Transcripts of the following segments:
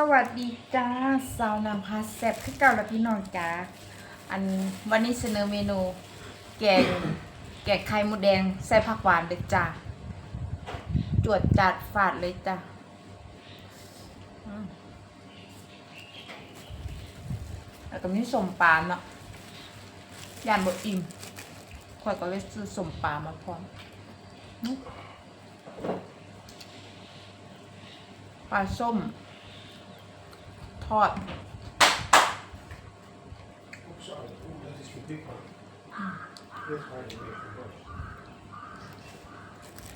สวัสดีจ้าสาวนำพาแซ่บขึ้นเก่าแล้วพี่น้องจ้าอันวันนี้เสนอเมนู แกงแกงไข่มดแดงใส่ผักหวานเลยจ้าจวดจัดฝาดเลยจ้าแล้วก็มีสมปลาเนาะยานบดอิ่มข่อยก็เลยซื้อสมปลามาพร้อมปลาส้ม ทอด Oh, sorry. Oh, that is the big one. That's hard to make for lunch.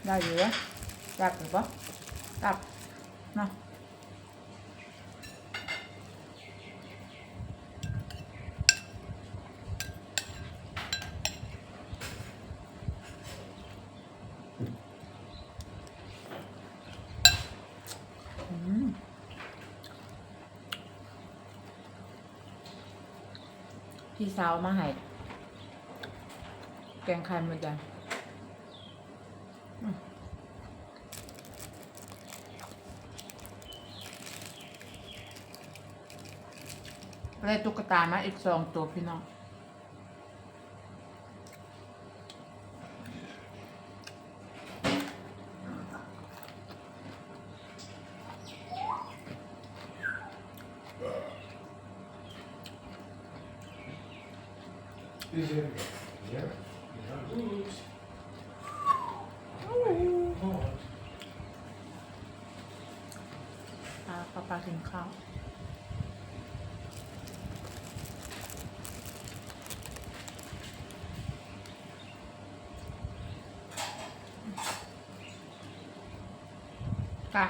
ได้อยู่วะจับหรือปะจับเนาะ พี่สาวมาให้แกงไข่มันจะเลยตุ๊กตามาอีกสองตัวพี่น้อง Is it? Yeah. Yeah. Oops. Oh, ปลาปลาปลาถึงข้าวค่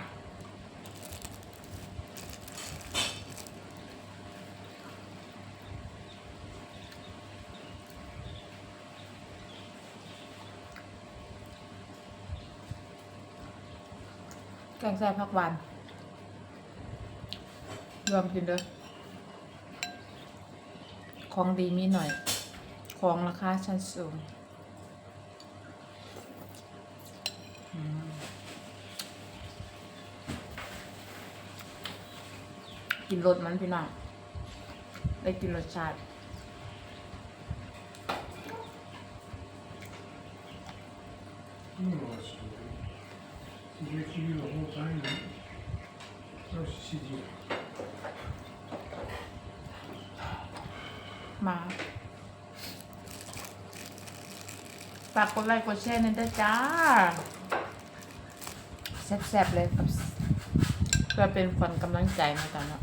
แกงใส่บผักหวานรวมกินเด้อของดีมีหน่อย ของราคาชั้นสูงอืมกินรสมันพี่น้องได้กินรสชาติ oh, that's good. She makes you the whole time. huh? Oh, she sees you. มาฝากกดไลค์กดแชร์นั่นด้วยจ้าแซ่บๆเลยกับเพื่อเป็นฝันกำลังใจมาจ้ะเนาะ